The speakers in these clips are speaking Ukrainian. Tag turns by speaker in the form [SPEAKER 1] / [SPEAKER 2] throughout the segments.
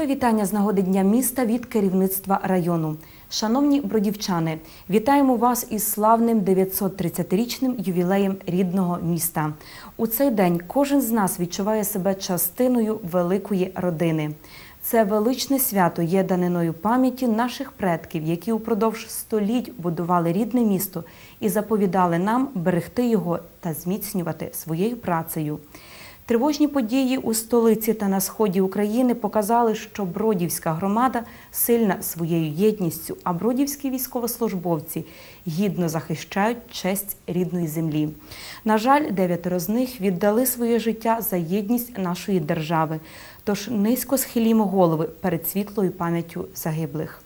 [SPEAKER 1] Привітання з нагоди Дня міста від керівництва району. Шановні бродівчани, вітаємо вас із славним 930-річним ювілеєм рідного міста. У цей день кожен з нас відчуває себе частиною великої родини. Це величне свято є даниною пам'яті наших предків, які упродовж століть будували рідне місто і заповідали нам берегти його та зміцнювати своєю працею. Тривожні події у столиці та на сході України показали, що Бродівська громада сильна своєю єдністю, а бродівські військовослужбовці гідно захищають честь рідної землі. На жаль, дев'ятеро з них віддали своє життя за єдність нашої держави. Тож низько схилімо голови перед світлою пам'яттю загиблих.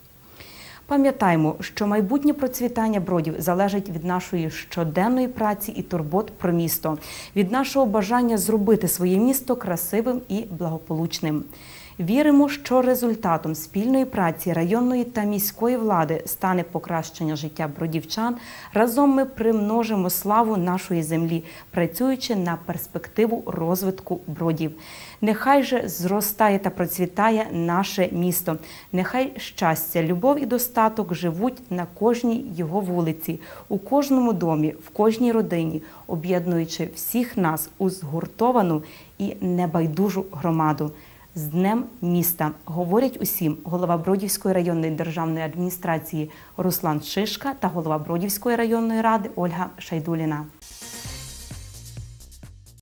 [SPEAKER 1] Пам'ятаймо, що майбутнє процвітання бродів залежить від нашої щоденної праці і турбот про місто, від нашого бажання зробити своє місто красивим і благополучним. Віримо, що результатом спільної праці районної та міської влади стане покращення життя бродівчан. Разом ми примножимо славу нашої землі, працюючи на перспективу розвитку бродів. Нехай же зростає та процвітає наше місто. Нехай щастя, любов і достаток живуть на кожній його вулиці, у кожному домі, в кожній родині, об'єднуючи всіх нас у згуртовану і небайдужу громаду. З Днем міста говорять усім голова Бродівської районної державної адміністрації Руслан Шишка та голова Бродівської районної ради Ольга Шайдуліна.